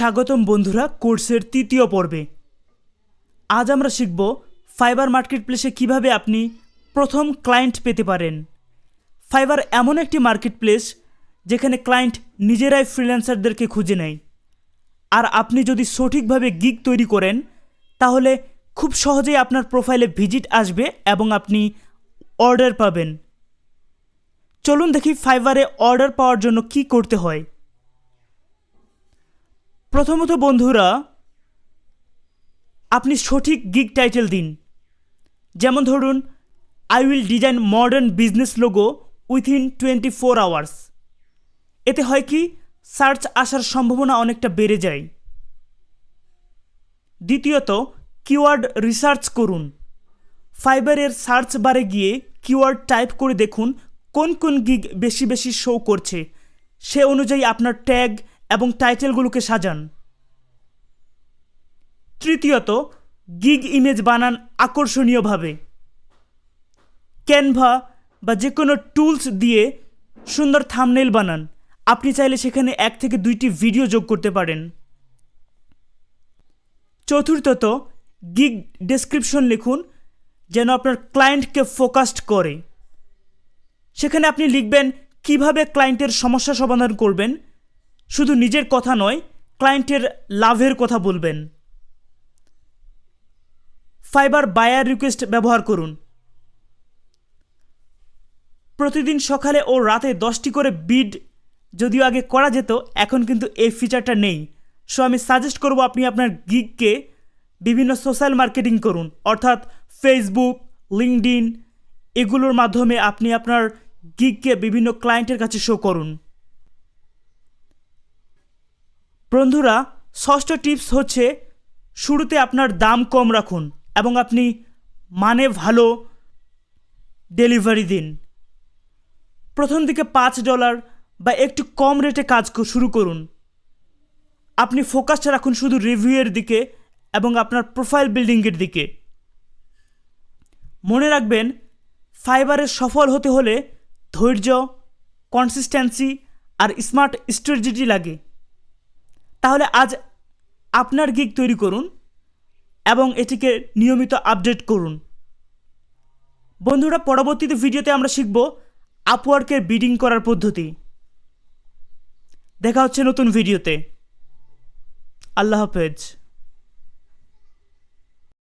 স্বাগতম বন্ধুরা কোর্সের তৃতীয় পর্বে। আজ আমরা শিখব ফাইবার মার্কেট প্লেসে কীভাবে আপনি প্রথম ক্লায়েন্ট পেতে পারেন। ফাইবার এমন একটি মার্কেট প্লেস যেখানে ক্লায়েন্ট নিজেরাই ফ্রিল্যান্সারদেরকে খুঁজে নেয়। আর আপনি যদি সঠিকভাবে গিগ তৈরি করেন, তাহলে খুব সহজেই আপনার প্রোফাইলে ভিজিট আসবে এবং আপনি অর্ডার পাবেন। চলুন দেখি ফাইবারে অর্ডার পাওয়ার জন্য কি করতে হয়। প্রথমত, বন্ধুরা, আপনি সঠিক গিগ টাইটেল দিন। যেমন ধরুন I will design modern business logo within twenty four hours এতে হয় কি সার্চ আসার সম্ভাবনা অনেকটা বেড়ে যায়। দ্বিতীয়ত কিওয়ার্ড রিসার্চ করুন। ফাইবারের সার্চ বারে গিয়ে কিওয়ার্ড টাইপ করে দেখুন, কোন কোন গিগ বেশি বেশি শো করছে। সে অনুযায়ী আপনার ট্যাগ এবং টাইটেলগুলোকে সাজান। তৃতীয়ত, গিগ ইমেজ বানান আকর্ষণীয়ভাবে। ক্যানভা বা যে কোনো টুলস দিয়ে সুন্দর থামনেল বানান। আপনি চাইলে সেখানে এক থেকে দুইটি ভিডিও যোগ করতে পারেন। চতুর্থত, গিগ ডেসক্রিপশন লিখুন, যেন আপনার ক্লায়েন্টকে ফোকাসড করে। সেখানে আপনি লিখবেন কীভাবে ক্লায়েন্টের সমস্যা সমাধান করবেন শুধু নিজের কথা নয় ক্লায়েন্টের লাভের কথা বলবেন। ফাইবার বায়ার রিকোয়েস্ট ব্যবহার করুন। প্রতিদিন সকালে ও রাতে দশটি করে বিড যদিও আগে করা যেত, এখন কিন্তু এই ফিচারটা নেই। সো আমি সাজেস্ট করব আপনি আপনার গিগকে বিভিন্ন সোশ্যাল মার্কেটিং করুন, অর্থাৎ ফেসবুক লিঙ্কডিন এগুলোর মাধ্যমে আপনি আপনার গিগকে বিভিন্ন ক্লায়েন্টের কাছে শো করুন। বন্ধুরা, ষষ্ঠ টিপস হচ্ছে শুরুতে আপনার দাম কম রাখুন এবং আপনি মানে ভালো ডেলিভারি দিন। প্রথম দিকে পাঁচ ডলার বা একটু কম রেটে কাজ শুরু করুন। আপনি ফোকাসটা রাখুন শুধু রিভিউয়ের দিকে এবং আপনার প্রোফাইল বিল্ডিংয়ের দিকে। মনে রাখবেন, ফাইবারে সফল হতে হলে ধৈর্য কনসিস্টেন্সি আর স্মার্ট স্ট্র্যাটেজি লাগে। তাহলে আজ আপনার গিক তৈরি করুন এবং এটিকে নিয়মিত আপডেট করুন। বন্ধুরা, পরবর্তীতে ভিডিওতে আমরা শিখব আপওয়ার্কের বিডিং করার পদ্ধতি। দেখা হচ্ছে নতুন ভিডিওতে। আল্লাহ হাফেজ।